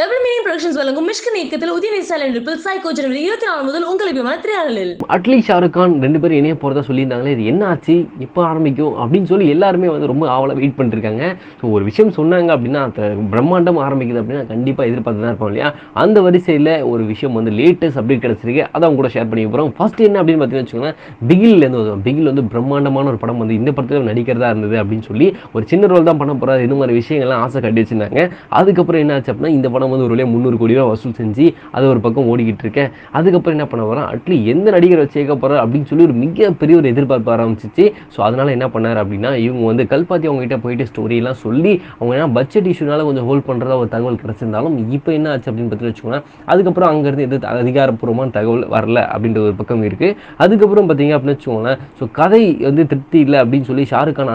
Double meaning productions வழங்கும் மிஷ்கன் இயக்கத்தில் உதய நேசாலன் நடிப்பில் சைக்கோ ஜனவரி இருபத்தி நாலு முதல் உங்கள் விமான திரையாடலில் அட்லி ஷாருக் கான் ரெண்டு பேரும் இணைய போகிறதா சொல்லியிருந்தாங்களே இது என்ன ஆச்சு? எப்போ ஆரம்பிக்கும்? அப்படின்னு சொல்லி எல்லாருமே வந்து ரொம்ப ஆவலாக வெயிட் பண்ணிருக்காங்க. ஸோ ஒரு விஷயம் சொன்னாங்க அப்படின்னா அந்த பிரம்மாண்டம் ஆரம்பிக்குது அப்படின்னா கண்டிப்பாக எதிர்பார்த்து தான் இருப்போம் இல்லையா? அந்த வரிசையில் ஒரு விஷயம் வந்து லேட்டஸ்ட் அப்டேட் கிடச்சிருக்கு. அதை அவங்க கூட ஷேர் பண்ணிக்க போகிறோம் ஃபர்ஸ்ட் என்ன அப்படின்னு பார்த்தீங்கன்னு வச்சுக்கோங்களேன் பிகில்லேருந்து வரும். பிகில் வந்து பிரம்மாண்டமான ஒரு படம் வந்து இந்த படத்தில் நடிக்கிறதா இருந்தது அப்படின்னு சொல்லி ஒரு சின்ன ரோல் தான் பண்ண போகிறாரு இந்த மாதிரி விஷயங்கள்லாம் ஆசை கட்டி வச்சிருந்தாங்க. அதுக்கப்புறம் என்ன ஆச்சு அப்படின்னா இந்த படம் வந்து ஒரு வழியாக முந்நூறு கோடி ரூபா வசூல் செஞ்சு அது ஒரு பக்கம் ஓடிக்கிட்டு இருக்கேன். அதுக்கப்புறம் என்ன பண்ண போகிறோம் அட்லி எந்த நடிகரை வச்சு கேட்க போகிறார் அப்படின்னு சொல்லி ஒரு மிகப்பெரிய ஒரு எதிர்பார்ப்பு ஆரம்பிச்சிச்சு. ஸோ அதனால் என்ன பண்ணார் அப்படின்னா இவங்க வந்து கல்பாத்தி அவங்க கிட்ட போயிட்டு ஸ்டோரியெல்லாம் சொல்லி அவங்க என்ன பட்ஜெட் இஷ்யூனால கொஞ்சம் ஹோல்ட் பண்ணுறதா ஒரு தகவல் கிடச்சிருந்தாலும் இப்போ என்ன ஆச்சு அப்படின்னு பார்த்து வச்சுக்கோங்க அதுக்கப்புறம் அங்கேருந்து எது அதிகாரப்பூர்வமான தகவல் வரல அப்படின்ற ஒரு பக்கம் இருக்குது அதுக்கப்புறம் பார்த்தீங்க அப்படின்னு வச்சுக்கோங்களேன் ஸோ கதை வந்து திருப்தி இல்லை அப்படின்னு சொல்லி ஷாருக் கான்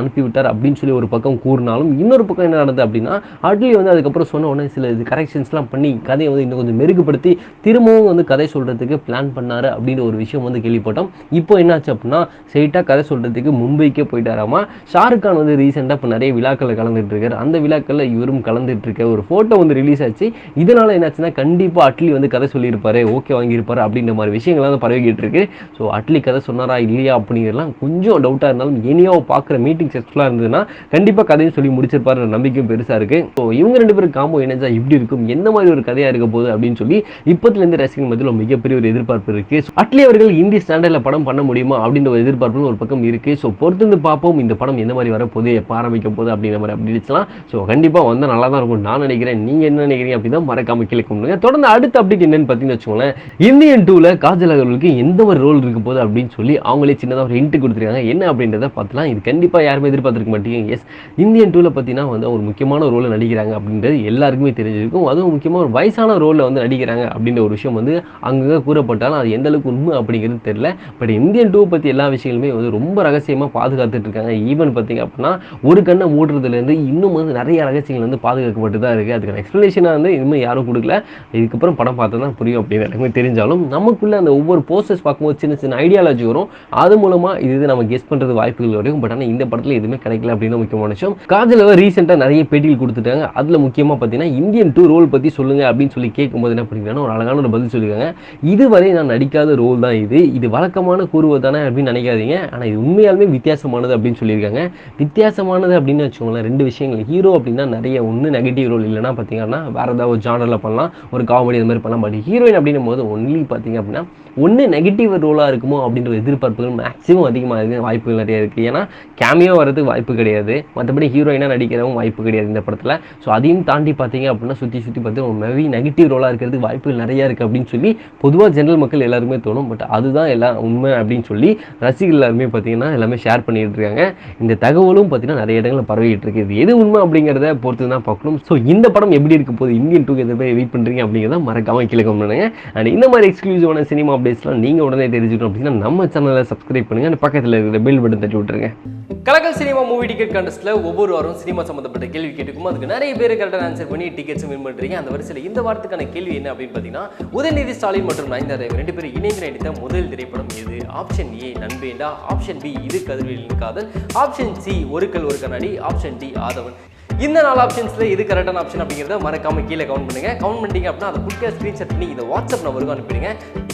அப்படின்னு சொல்லி ஒரு பக்கம் கூறினாலும் இன்னொரு பக்கம் என்ன நடந்தது அப்படின்னா அட்லி வந்து அதுக்கப்புறம் சொன்ன உடனே சில இது கரெக்ஷன் கரெக்ஷன்ஸ்லாம் பண்ணி கதையை வந்து இன்னும் கொஞ்சம் மெருகுபடுத்தி திரும்பவும் வந்து கதை சொல்கிறதுக்கு பிளான் பண்ணாரு அப்படின்ற ஒரு விஷயம் வந்து கேள்விப்பட்டோம். இப்போ என்னாச்சு அப்படின்னா ஸ்ட்ரெயிட்டாக கதை சொல்கிறதுக்கு மும்பைக்கே போயிட்டாராமா? ஷாருக் கான் வந்து ரீசெண்டாக இப்போ நிறைய விழாக்களில் கலந்துட்டு இருக்காரு. அந்த விழாக்களில் இவரும் கலந்துட்டு இருக்க ஒரு ஃபோட்டோ வந்து ரிலீஸ் ஆச்சு. இதனால் என்னாச்சுன்னா கண்டிப்பாக அட்லி வந்து கதை சொல்லியிருப்பாரு ஓகே வாங்கியிருப்பாரு அப்படின்ற மாதிரி விஷயங்கள்லாம் வந்து பரவிக்கிட்டு இருக்கு. ஸோ அட்லி கதை சொன்னாரா இல்லையா அப்படிங்கிறலாம் கொஞ்சம் டவுட்டாக இருந்தாலும் இனியோ பார்க்குற மீட்டிங் சக்ஸஸ்ஃபுல்லாக இருந்ததுன்னா கண்டிப்பாக கதையும் சொல்லி முடிச்சிருப்பாரு நம்பிக்கையும் பெருசாக இருக்குது ஸோ இவங்க ரெண்டு பேரும் காம்போ இணைஞ்சா இப்படி இருக்கும்? என்ன மாதிரி ஒரு கதையாக இருக்க போகுது அப்படின்னு சொல்லி இப்போத்துலேருந்து ரசிகர் மத்தியில் மிகப்பெரிய ஒரு எதிர்பார்ப்பு இருக்குது அட்லி அவர்கள் இந்தி ஸ்டாண்டர்டில் படம் பண்ண முடியுமா அப்படின்ற ஒரு எதிர்பார்ப்பு ஒரு பக்கம் இருக்குது ஸோ பொறுத்திருந்து பார்ப்போம் இந்த படம் என்ன மாதிரி வரப்போகுது எப்போ ஆரம்பிக்க போகுது அப்படிங்கிற மாதிரி அப்படின்னு ஸோ கண்டிப்பாக வந்தால் நல்லா தான் இருக்கும் நான் நினைக்கிறேன். நீங்கள் என்ன நினைக்கிறீங்க அப்படின்னா மறக்காம கீழே கொடுங்க தொடர்ந்து அடுத்த அப்டேட் என்னன்னு பார்த்தீங்கன்னு வச்சுக்கோங்களேன் இந்தியன் டூவில் காஜல் அவர்களுக்கு எந்த ஒரு ரோல் இருக்க போகுது அப்படின்னு சொல்லி அவங்களே சின்னதாக ஒரு ஹிண்ட் கொடுத்துருக்காங்க. என்ன அப்படின்றத பார்த்துலாம். இது கண்டிப்பாக யாருமே எதிர்பார்த்துருக்க மாட்டீங்க. எஸ் இந்தியன் டூவில் பார்த்தீங்கன்னா வந்து ஒரு முக்கியமான ரோலை நடிக்கிறாங்க அப்படின்றது எல்லாருக்குமே தெரிஞ்சிருக்கும். அதுவும் முக்கியமாக ஒரு வயசான ரோலில் வந்து நடிக்கிறாங்க அப்படின்ற ஒரு விஷயம் வந்து அங்கங்கே கூறப்பட்டாலும் அது எந்த அளவுக்கு உண்மை அப்படிங்கிறது தெரியல. பட் இந்தியன் டூ பற்றி எல்லா விஷயங்களுமே வந்து ரொம்ப ரகசியமாக பாதுகாத்துட்டு இருக்காங்க. ஈவன் பார்த்தீங்க அப்படின்னா ஒரு கண்ணை மூடுறதுலேருந்து இன்னும் வந்து நிறைய ரகசியங்கள் வந்து பாதுகாக்கப்பட்டு தான் இருக்குது அதுக்கான எக்ஸ்ப்ளனேஷனாக வந்து இன்னும் யாரும் கொடுக்கல. இதுக்கப்புறம் படம் பார்த்தா தான் புரியும் அப்படின்னு எல்லாருமே தெரிஞ்சாலும் நமக்குள்ள அந்த ஒவ்வொரு போஸ்டர்ஸ் பார்க்கும்போது சின்ன சின்ன ஐடியாலஜி வரும். அது மூலமாக இது இது நம்ம கெஸ் பண்ணுறது வாய்ப்புகள் வரைக்கும். பட் ஆனால் இந்த படத்தில் எதுவுமே கிடைக்கல அப்படின்னு முக்கியமான விஷயம். காஜல் ரீசெண்டாக நிறைய பேட்டிகள் கொடுத்துட்டாங்க. அதில் முக்கியமாக பார்த்தீங்கன்னா இந்தியன் டூ ரோல் பற்றி சொல்லுங்க அப்படின்னு சொல்லி கேட்கும்போது என்ன பண்ணிருக்காங்கன்னா ஒரு அழகான ஒரு பதில் சொல்லியிருக்காங்க இதுவரை நான் நடிக்காத ரோல் தான் இது. இது வழக்கமான கூறுவது தானே அப்படின்னு நினைக்காதீங்க. ஆனால் இது உண்மையாலுமே வித்தியாசமானது அப்படின்னு சொல்லியிருக்காங்க. வித்தியாசமானது அப்படின்னு வச்சுக்கோங்களேன் ரெண்டு விஷயங்கள். ஹீரோ அப்படின்னா நிறைய ஒன்று நெகட்டிவ் ரோல் இல்லைன்னா பார்த்தீங்கன்னா வேறு ஏதாவது ஒரு ஜானரில் பண்ணலாம். ஒரு காமெடி அந்த மாதிரி பண்ணலாம். பட் ஹீரோயின் அப்படின்னும் போது ஒன்லி பார்த்தீங்க அப்படின்னா ஒன்று நெகட்டிவ் ரோலாக இருக்குமோ அப்படின்ற எதிர்பார்ப்புகள் மேக்ஸிமம் அதிகமாக இருக்குது வாய்ப்புகள் நிறைய இருக்குது ஏன்னா கேமியோ வரதுக்கு வாய்ப்பு கிடையாது. மற்றபடி ஹீரோயினாக நடிக்கிறவும் வாய்ப்பு கிடையாது இந்த படத்தில். ஸோ அதையும் தாண்டி பார்த்தீங்க அப்படின்னா சுற்றி சுற்றி பார்த்து ஒரு மேவி நெகட்டிவ் ரோலாக இருக்கிறதுக்கு வாய்ப்புகள் நிறையா இருக்குது அப்படின்னு சொல்லி பொதுவாக ஜென்ரல் மக்கள் எல்லாருமே தோணும். பட் அதுதான் எல்லாம் உண்மை அப்படின்னு சொல்லி ரசிகர்கள் எல்லாருமே பார்த்தீங்கன்னா எல்லாமே ஷேர் பண்ணிட்டு இருக்காங்க. இந்த தகவலும் பார்த்தீங்கன்னா நிறைய இடங்களில் பரவிட்டு இருக்கு. இது எது உண்மை அப்படிங்கிறத பொறுத்து தான் பார்க்கணும். ஸோ இந்த படம் எப்படி இருக்க போகுது? இந்தியன் டூ எதை போய் வெயிட் பண்ணுறீங்க அப்படிங்கிறத மறக்காம கீழே பண்ணுங்க. அண்ட் இந்த மாதிரி எக்ஸ்க்ளூசிவான சினிமா அப்டேட்ஸ்லாம் நீங்கள் உடனே தெரிஞ்சுக்கணும் அப்படின்னா நம்ம சேனலை சப்ஸ்கிரைப் பண்ணுங்க. and பக்கத்தில் இருக்கிற பெல் பட்டன் தட்டி விட்டுருங்க. கலக்கல் சினிமா மூவி டிக்கெட் கண்டஸ்ட்ல ஒவ்வொரு வாரம் சினிமா சம்மந்தப்பட்ட கேள்வி கேட்டுக்கும். அதுக்கு நிறைய பேர் கரெக்டாக ஆன்சர் பண்ணி டிக்கெட்ஸ் வின் பண்ணுறீங்க அந்த வரிசையில் இந்த வாரத்துக்கான கேள்வி என்ன அப்படின்னு பார்த்தீங்கன்னா உதயநிதி ஸ்டாலின் மற்றும் நயன்தா இவங்க ரெண்டு பேரும் இணைந்து நடித்த முதல் திரைப்படம் எது? Option A Nanbenda option B இது கதிர்வேலின் காதல். ஆப்ஷன் சி ஒரு கல் ஒரு கண்ணாடி. Option D Aadhavan. இந்த நாலு ஆப்ஷன்ஸில் இது கரெக்டான ஆப்ஷன் அப்படிங்கிறத மறக்காம கீழே கவுண்ட் பண்ணுங்க. கவுண்ட் பண்ணிட்டீங்க அப்படின்னா அதை குட்டியாக ஸ்க்ரீன்ஷாட் பண்ணி இந்த வாட்ஸ்அப் நம்பருக்கு அனுப்பிடுங்க.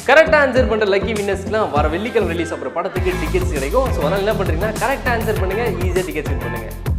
கரெக்டாக ஆன்சர் பண்ணுற லக்கி வின்னர்ஸ்க்குலாம் வர வெள்ளிக்கிழமை ரிலீஸ் அப்புறம் படத்துக்கு டிக்கெட்ஸ் கிடைக்கும். ஸோ அதனால் என்ன பண்ணுறீங்கன்னா கரெக்டாக ஆன்சர் பண்ணுங்க ஈஸியாக டிக்கெட்ஸ் வின் பண்ணுங்கள்